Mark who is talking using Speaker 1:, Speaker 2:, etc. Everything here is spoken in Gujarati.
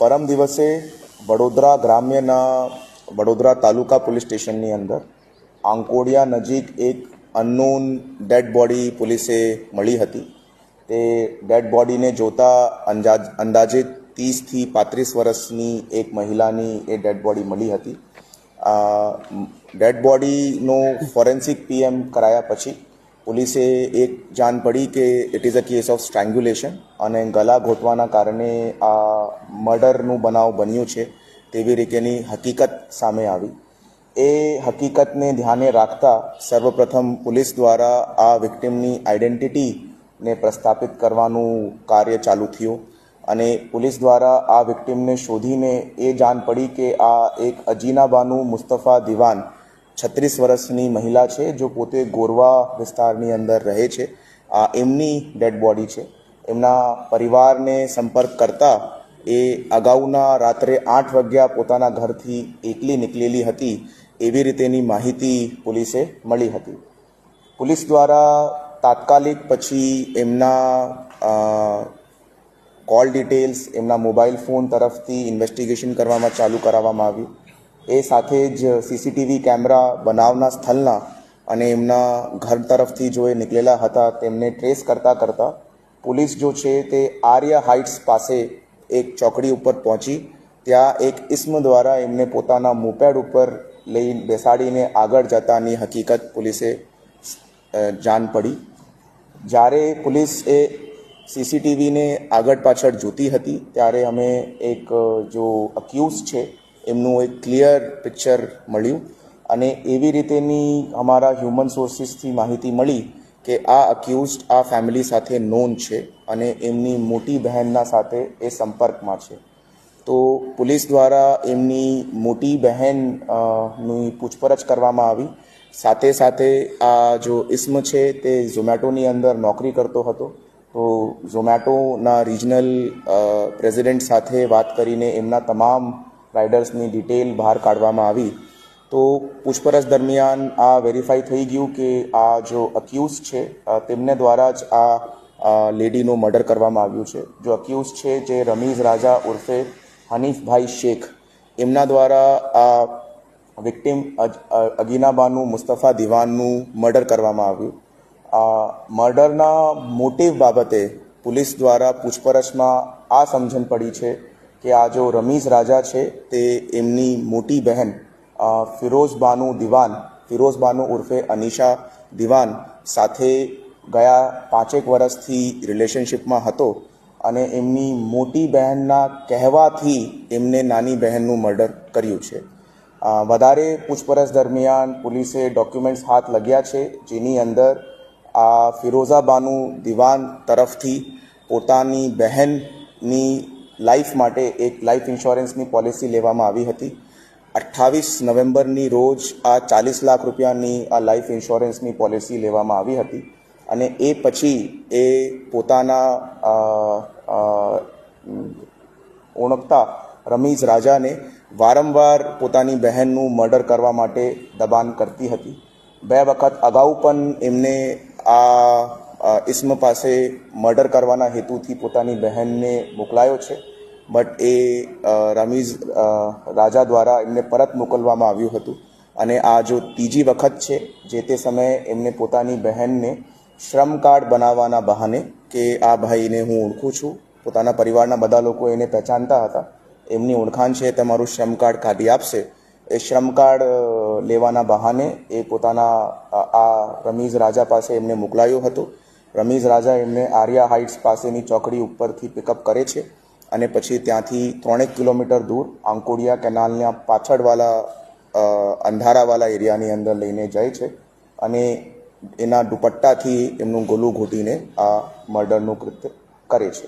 Speaker 1: પરમ દિવસે વડોદરા ગ્રામ્યના વડોદરા તાલુકા પોલીસ સ્ટેશનની અંદર આંકોડિયા નજીક એક અનનોન ડેડ બોડી પોલીસે મળી હતી. તે ડેડ બોડીને જોતા અંદાજ અંદાજિત ત્રીસથી પાંત્રીસ વર્ષની એક મહિલાની એ ડેડ બોડી મળી હતી. ડેડ બોડીનો ફોરેન્સિક પીએમ કરાયા પછી પોલીસે એક જાણ પડી કે it is a case of strangulation અને ગળા ઘોટવાના કારણે આ મર્ડરનું બનાવ બન્યું છે તેવી રીતેની હકીકત સામે આવી. એ હકીકતને ધ્યાને રાખતા સર્વપ્રથમ પોલીસ દ્વારા આ વિક્ટિમની આઈડેન્ટિટીને પ્રસ્થાપિત કરવાનું કાર્ય ચાલુ થયું અને પોલીસ દ્વારા આ વિક્ટિમને શોધીને એ જાણ પડી કે આ એક અજીનાબાનુ મુસ્તફા દિવાન છત્રીસ વર્ષની મહિલા છે, જો પોતે ગોરવા વિસ્તારની અંદર રહે છે. આ એમની ડેડ બોડી છે. એમના પરિવારને સંપર્ક કરતા એ અગાઉના રાત્રે આઠ વાગ્યા પોતાના ઘરથી એકલી નીકળેલી હતી એવી રીતેની માહિતી પોલીસે મળી હતી. પોલીસ દ્વારા તાત્કાલિક પછી એમના કોલ ડિટેલ્સ એમના મોબાઈલ ફોન તરફથી ઇન્વેસ્ટિગેશન કરવામાં ચાલુ કરાવવામાં આવ્યું. એ સાથે જ સીસીટીવી કેમેરા બનાવના સ્થળના અને એમના ઘર તરફથી જો એ નીકળેલા હતા, તેમને ટ્રેસ કરતાં કરતાં પોલીસ જો છે તે આર્ય હાઇટ્સ પાસે એક ચોકડી ઉપર પહોંચી, ત્યાં એક ઇસ્મ દ્વારા એમને પોતાના મોપેડ ઉપર લઈ બેસાડીને આગળ જતાની હકીકત પોલીસે જાણ પડી. જ્યારે પોલીસ એ સીસીટીવીને આગળ પાછળ જોતી હતી, ત્યારે અમે એક જો અક્યુઝ છે એમનું એક ક્લિયર પિક્ચર મળ્યું અને એવી રીતેની અમારા હ્યુમન સોર્સિસથી માહિતી મળી કે આ અક્યુઝડ આ ફેમિલી સાથે નોન છે અને એમની મોટી બહેનના સાથે એ સંપર્કમાં છે. તો પોલીસ દ્વારા એમની મોટી બહેનની પૂછપરછ કરવામાં આવી. સાથે સાથે આ જો ઇસ્મ છે તે ઝોમેટોની અંદર નોકરી કરતો હતો. તો ઝોમેટોના રિજનલ પ્રેસિડેન્ટ સાથે વાત કરીને એમના તમામ રાઇડર્સની ડિટેલ બહાર કાઢવામાં આવી, તો પૂછપરછ દરમિયાન આ વેરીફાઈ થઈ ગયું કે આ જો અક્યુઝ છે તેમને દ્વારા જ આ લેડીનું મર્ડર કરવામાં આવ્યું છે. જો અક્યુઝ છે જે રમીઝ રાજા ઉર્ફે હનીફભાઈ શેખ, એમના દ્વારા આ વિક્ટિમ અગીનાબાનું મુસ્તફા દિવાનનું મર્ડર કરવામાં આવ્યું. આ મર્ડરના મોટિવ બાબતે પોલીસ દ્વારા પૂછપરછમાં આ સમજણ પડી છે કે આ જો રમીઝ રાજા છે તે એમની મોટી બહેન અ, ફિરોઝ બાનુ દિવાન ફિરોઝ બાનુ ઉર્ફે અનિશા દિવાન સાથે ગયા પાંચેક વર્ષથી રિલેશનશિપમાં હતો અને એમની મોટી બહેનના કહેવાથી એમને નાની બહેનનું મર્ડર કર્યું છે. વધારે પૂછપરછ દરમિયાન પોલીસે ડોક્યુમેન્ટ્સ હાથ લગ્યા છે જેની અંદર આ ફિરોઝા બાનુ દિવાન તરફથી પોતાની બહેનની લાઈફ માટે એક લાઈફ ઇન્સ્યોરન્સની પોલિસી લેવામાં આવી હતી. અઠ્ઠાવીસ નવેમ્બરની રોજ આ ચાલીસ લાખ રૂપિયાની આ લાઈફ ઇન્સ્યોરન્સની પોલિસી લેવામાં આવી હતી અને એ પછી એ પોતાના ઓળખતા રમીઝ રાજાને વારંવાર પોતાની બહેનનું મર્ડર કરવા માટે દબાણ કરતી હતી. બે વખત અગાઉ પણ એમને આ ઇસ્મ પાસે મર્ડર કરવાના હેતુથી પોતાની બહેનને મોકલાયો છે. બટ એ રમીઝ રાજા દ્વારા એમને પરત મોકલવામાં આવ્યું હતું. અને આ જો ત્રીજી વખત છે, જે તે સમયે એમને પોતાની બહેનને શ્રમ કાર્ડ બનાવવાના બહાને કે આ ભાઈને હું ઓળખું છું, પોતાના પરિવારના બધા લોકો એને પહેચાનતા હતા, એમની ઓળખાણ છે તમારું શ્રમ કાર્ડ કાઢી આપશે. એ શ્રમ કાર્ડ લેવાના બહાને એ પોતાના આ રમીઝ રાજા પાસે એમને મોકલાયું હતો. રમીઝ રાજા એમને આર્યા હાઇટ્સ પાસેની ચોકડી ઉપરથી પિકઅપ કરે છે અને પછી ત્યાંથી ત્રણેક કિલોમીટર દૂર આંકોડિયા કેનાલના પાછળવાળા અંધારાવાળા એરિયાની અંદર લઈને જાય છે અને એના દુપટ્ટાથી એમનું ગોલું ઘોટીને આ મર્ડરનું કૃત્ય કરે છે.